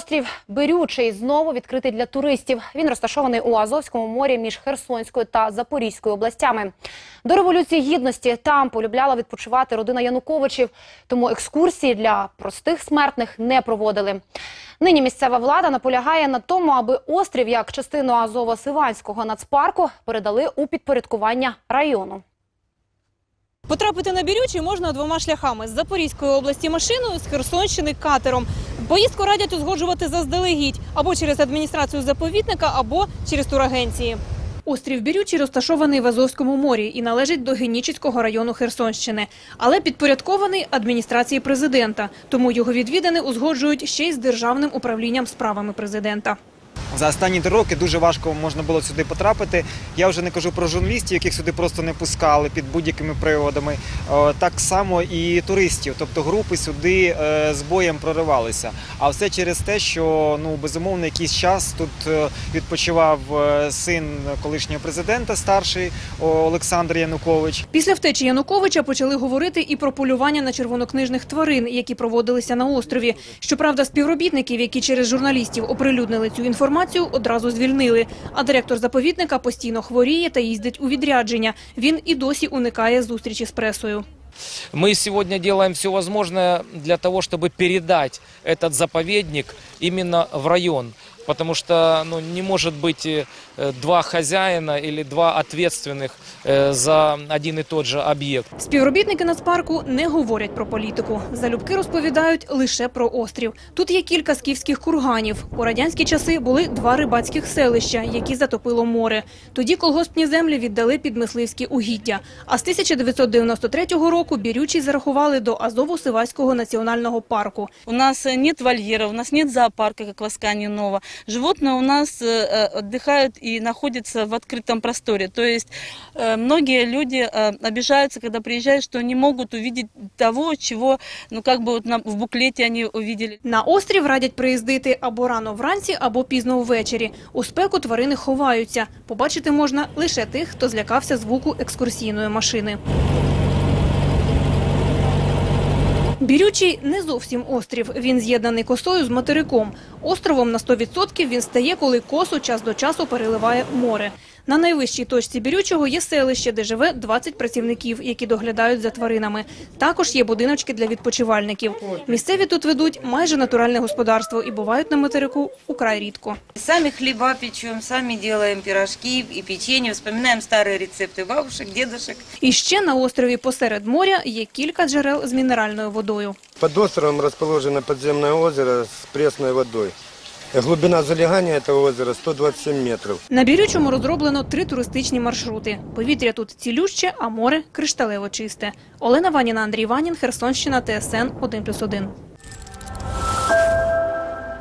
Острів Берючий знову відкритий для туристів. Він розташований у Азовському морі між Херсонською та Запорізькою областями. До революції гідності там полюбляла відпочивати родина Януковичів, тому екскурсії для простих смертних не проводили. Нині місцева влада наполягає на тому, аби острів як частину Азово-Сиванського нацпарку передали у підпорядкування району. Потрапити на Бірючий можна двома шляхами: з Запорізької області машиною, з Херсонщини катером. Поїздку радять узгоджувати заздалегідь або через адміністрацію заповідника, або через турагенції. Острів Бірючий розташований в Азовському морі і належить до Генічицького району Херсонщини, але підпорядкований адміністрації президента. Тому його відвідини узгоджують ще й з державним управлінням справами президента. За останні три роки дуже важко можна було сюди потрапити. Я вже не кажу про журналістів, яких сюди просто не пускали під будь-якими приводами. Так само і туристів, тобто групи сюди е, з боєм проривалися. А все через те, що ну безумовно якийсь час тут е, відпочивав е, син колишнього президента, старший Олександр Янукович. Після втечі Януковича почали говорити і про полювання на червонокнижних тварин, які проводилися на острові. Щоправда, співробітників, які через журналістів оприлюднили цю інформацію, одразу звільнили. А директор заповідника постійно хворіє та їздить у відрядження. Він і досі уникає зустрічі з пресою. Мы сегодня делаем все возможное для того, чтобы передать этот заповедник именно в район. Потому что ну, не может быть э, два хозяина или два ответственных э, за один и тот же объект. Співробітники нацпарку не говорять про політику. Залюбки розповідають лише про острів. Тут є кілька скіфських курганів. У радянські часи були два рибацьких селища, які затопило море. Тоді колгоспні землі віддали під мисливські угіддя. А з 1993 року Бірючий зарахували до Азово-Сиваського національного парку. У нас э, нет вольеров, у нас нет зоопарка, как в Аскане Нова. Животные у нас э, э, отдыхают и находятся в открытом просторе. То есть э, многие люди э, обижаются, когда приезжают, что не могут увидеть того, чего, ну как бы вот на- в буклете они увидели. На острів радять приїздити або рано вранці, або пізно ввечері. У спеку тварини ховаються. Побачити можна лише тих, хто злякався звуку екскурсійної машини. Бірючий не зовсім острів. Він з'єднаний косою з материком. Островом на 100% він стає, коли косу час до часу переливає море. На найвищій точці Бірючого є селище, де живе 20 працівників, які доглядають за тваринами. Також є будиночки для відпочивальників. Місцеві тут ведуть майже натуральне господарство і бувають на материку украй рідко. Сами хлеба печем, сами делаем пирожки и печенье, вспоминаем старые рецепты бабушек, дедушек. І ще на острові посеред моря є кілька джерел з мінеральною водою. Под островом расположено подземное озеро с пресной водой. Глубина залягання цього озера 127 метрів. На Бірючому розроблено три туристичні маршрути. Повітря тут цілюще, а море кришталево чисте. Олена Ваніна, Андрій Ванін, Херсонщина, ТСН 1+,1.